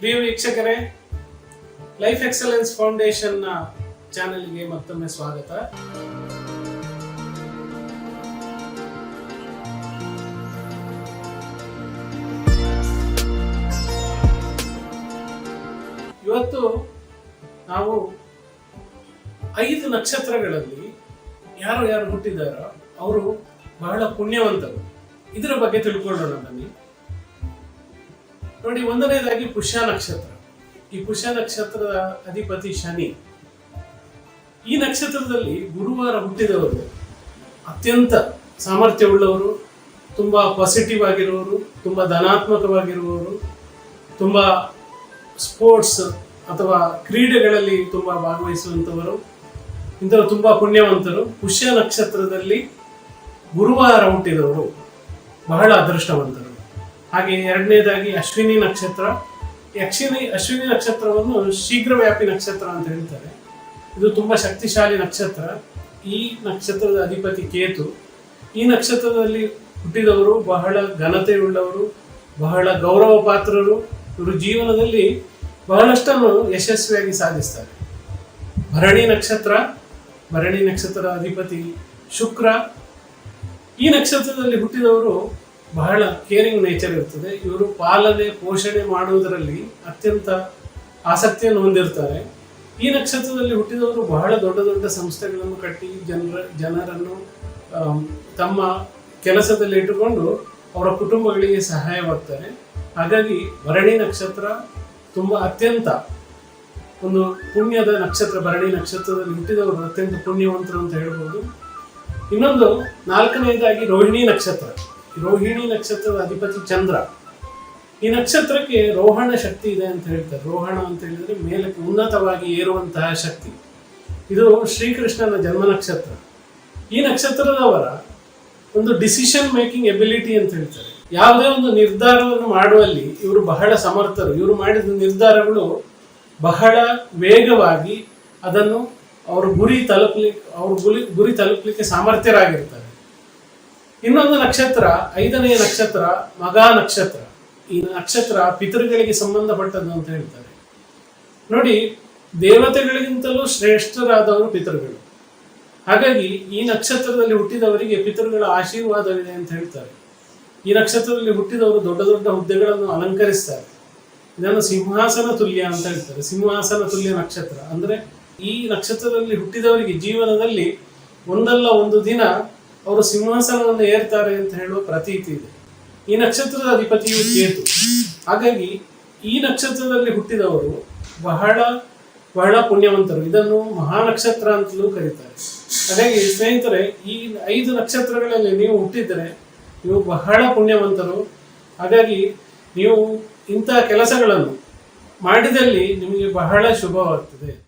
ಪ್ರಿಯ ವೀಕ್ಷಕರೇ life excellence ಫೌಂಡೇಶನ್ನ ಚಾನೆಲ್ಗೆ ಮತ್ತೊಮ್ಮೆ ಸ್ವಾಗತ. ಇವತ್ತು ನಾವು ಐದು ನಕ್ಷತ್ರಗಳಲ್ಲಿ ಯಾರು ಯಾರು ಹುಟ್ಟಿದಾರೋ, ಅವರು ಬಹಳ ಪುಣ್ಯವಂತರು. ಇದರ ಬಗ್ಗೆ ತಿಳ್ಕೊಳ್ಳೋಣ ಬನ್ನಿ. ನೋಡಿ, ಒಂದನೇದಾಗಿ ಪುಷ್ಯ ನಕ್ಷತ್ರ. ಈ ಪುಷ್ಯ ನಕ್ಷತ್ರದ ಅಧಿಪತಿ ಶನಿ. ಈ ನಕ್ಷತ್ರದಲ್ಲಿ ಗುರುವಾರ ಹುಟ್ಟಿದವರು, ಅತ್ಯಂತ ಸಾಮರ್ಥ್ಯವುಳ್ಳವರು, ತುಂಬ ಪಾಸಿಟಿವ್ ಆಗಿರುವವರು, ತುಂಬ ಧನಾತ್ಮಕವಾಗಿರುವವರು, ತುಂಬ ಸ್ಪೋರ್ಟ್ಸ್ ಅಥವಾ ಕ್ರೀಡೆಗಳಲ್ಲಿ ತುಂಬ ಭಾಗವಹಿಸುವಂಥವರು, ಇಂಥವರು ತುಂಬ ಪುಣ್ಯವಂತರು. ಪುಷ್ಯ ನಕ್ಷತ್ರದಲ್ಲಿ ಗುರುವಾರ ಹುಟ್ಟಿದವರು, ಬಹಳ ಅದೃಷ್ಟವಂತರು. ಹಾಗೆ ಎರಡನೇದಾಗಿ ಅಶ್ವಿನಿ ನಕ್ಷತ್ರ. ಯಕ್ಷಿನಿ ಅಶ್ವಿನಿ ನಕ್ಷತ್ರವನ್ನು ಶೀಘ್ರವ್ಯಾಪಿ ನಕ್ಷತ್ರ ಅಂತ ಹೇಳ್ತಾರೆ. ಇದು ತುಂಬ ಶಕ್ತಿಶಾಲಿ ನಕ್ಷತ್ರ. ಈ ನಕ್ಷತ್ರದ ಅಧಿಪತಿ ಕೇತು. ಈ ನಕ್ಷತ್ರದಲ್ಲಿ ಹುಟ್ಟಿದವರು ಬಹಳ ಘನತೆಯುಳ್ಳವರು, ಬಹಳ ಗೌರವ ಪಾತ್ರರು ಇವರು ಜೀವನದಲ್ಲಿ ಬಹಳಷ್ಟನ್ನು ಯಶಸ್ವಿಯಾಗಿ ಸಾಧಿಸ್ತಾರೆ. ಭರಣಿ ನಕ್ಷತ್ರ, ಭರಣಿ ನಕ್ಷತ್ರದ ಅಧಿಪತಿ ಶುಕ್ರ. ಈ ನಕ್ಷತ್ರದಲ್ಲಿ ಹುಟ್ಟಿದವರು ಬಹಳ ಕೇರಿಂಗ್ ನೇಚರ್ ಇರ್ತದೆ. ಇವರು ಪಾಲನೆ, ಪೋಷಣೆ ಮಾಡುವುದರಲ್ಲಿ ಅತ್ಯಂತ ಆಸಕ್ತಿಯನ್ನು ಹೊಂದಿರ್ತಾರೆ. ಈ ನಕ್ಷತ್ರದಲ್ಲಿ ಹುಟ್ಟಿದವರು ಬಹಳ ದೊಡ್ಡ ದೊಡ್ಡ ಸಂಸ್ಥೆಗಳನ್ನು ಕಟ್ಟಿ ಜನರ, ಜನರನ್ನು ತಮ್ಮ ಕೆಲಸದಲ್ಲಿ ಇಟ್ಟುಕೊಂಡು ಅವರ ಕುಟುಂಬಗಳಿಗೆ ಸಹಾಯವಾಗ್ತಾರೆ ಹಾಗಾಗಿ ಭರಣಿ ನಕ್ಷತ್ರ ತುಂಬ ಅತ್ಯಂತ ಒಂದು ಪುಣ್ಯದ ನಕ್ಷತ್ರ, ಭರಣಿ ನಕ್ಷತ್ರದಲ್ಲಿ ಹುಟ್ಟಿದವರು ಅತ್ಯಂತ ಪುಣ್ಯವಂತರು ಅಂತ ಹೇಳ್ಬೋದು. ಇನ್ನೊಂದು ನಾಲ್ಕನೆಯದಾಗಿ ರೋಹಿಣಿ ನಕ್ಷತ್ರ. ರೋಹಿಣಿ ನಕ್ಷತ್ರದ ಅಧಿಪತಿ ಚಂದ್ರ. ಈ ನಕ್ಷತ್ರಕ್ಕೆ ರೋಹಣ ಶಕ್ತಿ ಇದೆ ಅಂತ ಹೇಳ್ತಾರೆ. ರೋಹಣ ಅಂತ ಹೇಳಿದ್ರೆ ಮೇಲಕ್ಕೆ ಉನ್ನತವಾಗಿ ಏರುವಂತಹ ಶಕ್ತಿ. ಇದು ಶ್ರೀಕೃಷ್ಣನ ಜನ್ಮ ನಕ್ಷತ್ರ. ಈ ನಕ್ಷತ್ರದವರ ಒಂದು ಡಿಸಿಷನ್ ಮೇಕಿಂಗ್ ಎಬಿಲಿಟಿ ಅಂತ ಹೇಳ್ತಾರೆ. ಯಾವುದೇ ಒಂದು ನಿರ್ಧಾರವನ್ನು ಮಾಡುವಲ್ಲಿ ಇವರು ಬಹಳ ಸಮರ್ಥರು. ಇವರು ಮಾಡಿದ ನಿರ್ಧಾರಗಳು ಬಹಳ ವೇಗವಾಗಿ ಅದನ್ನು ಅವ್ರ ಗುರಿ ತಲುಪಲಿಕ್ಕೆ ಅವ್ರ ಗುರಿ ಗುರಿ ತಲುಪಲಿಕ್ಕೆ ಸಾಮರ್ಥ್ಯರಾಗಿರ್ತಾರೆ. ಇನ್ನೊಂದು ನಕ್ಷತ್ರ ಐದನೆಯ ನಕ್ಷತ್ರ, ಮಗ ನಕ್ಷತ್ರ. ಈ ನಕ್ಷತ್ರ ಪಿತೃಗಳಿಗೆ ಸಂಬಂಧಪಟ್ಟದ್ದು ಅಂತ ಹೇಳ್ತಾರೆ. ನೋಡಿ, ದೇವತೆಗಳಿಗಿಂತಲೂ ಶ್ರೇಷ್ಠರಾದವರು ಪಿತೃಗಳು. ಹಾಗಾಗಿ ಈ ನಕ್ಷತ್ರದಲ್ಲಿ ಹುಟ್ಟಿದವರಿಗೆ ಪಿತೃಗಳ ಆಶೀರ್ವಾದವಿದೆ ಅಂತ ಹೇಳ್ತಾರೆ. ಈ ನಕ್ಷತ್ರದಲ್ಲಿ ಹುಟ್ಟಿದವರು ದೊಡ್ಡ ದೊಡ್ಡ ಹುದ್ದೆಗಳನ್ನು ಅಲಂಕರಿಸ್ತಾರೆ. ಇದನ್ನು ಸಿಂಹಾಸನ ತುಲ್ಯ ಅಂತ ಹೇಳ್ತಾರೆ. ಸಿಂಹಾಸನ ತುಲ್ಯ ನಕ್ಷತ್ರ. ಅಂದ್ರೆ ಈ ನಕ್ಷತ್ರದಲ್ಲಿ ಹುಟ್ಟಿದವರಿಗೆ ಜೀವನದಲ್ಲಿ ಒಂದಲ್ಲ ಒಂದು ದಿನ ಅವರು ಸಿಂಹಾಸನವನ್ನು ಏರ್ತಾರೆ ಅಂತ ಹೇಳುವ ಪ್ರತೀತಿ ಇದೆ. ಈ ನಕ್ಷತ್ರದ ಅಧಿಪತಿಯು ಕೇತು. ಹಾಗಾಗಿ ಈ ನಕ್ಷತ್ರದಲ್ಲಿ ಹುಟ್ಟಿದವರು ಬಹಳ ಬಹಳ ಪುಣ್ಯವಂತರು. ಇದನ್ನು ಮಹಾನಕ್ಷತ್ರ ಅಂತಲೂ ಕರೀತಾರೆ. ಹಾಗಾಗಿ ಸ್ನೇಹಿತರೆ, ಈ ಐದು ನಕ್ಷತ್ರಗಳಲ್ಲಿ ನೀವು ಹುಟ್ಟಿದರೆ ನೀವು ಬಹಳ ಪುಣ್ಯವಂತರು. ಹಾಗಾಗಿ ನೀವು ಇಂಥ ಕೆಲಸಗಳನ್ನು ಮಾಡಿದಲ್ಲಿ ನಿಮಗೆ ಬಹಳ ಶುಭವಾಗ್ತದೆ.